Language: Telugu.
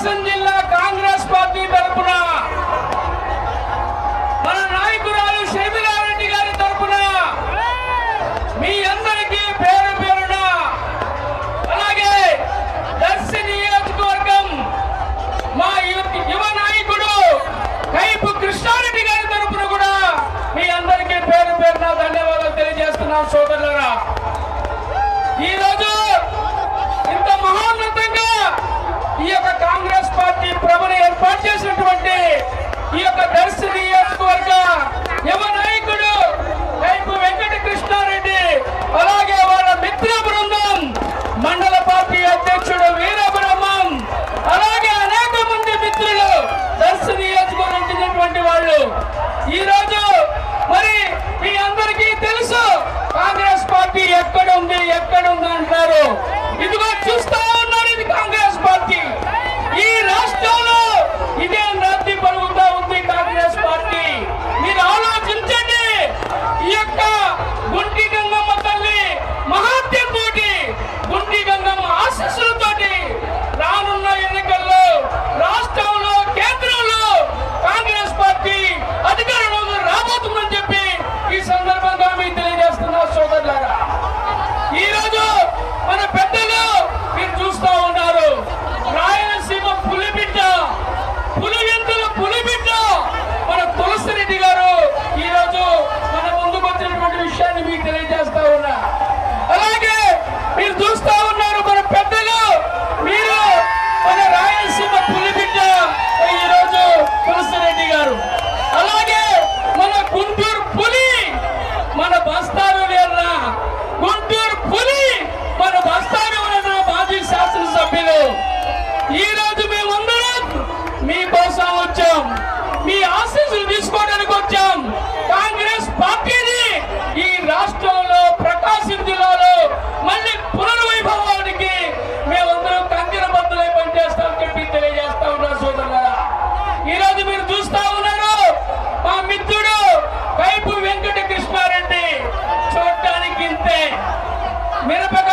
ప్రకాశం జిల్లా కాంగ్రెస్ పార్టీ తరఫున मेरे पास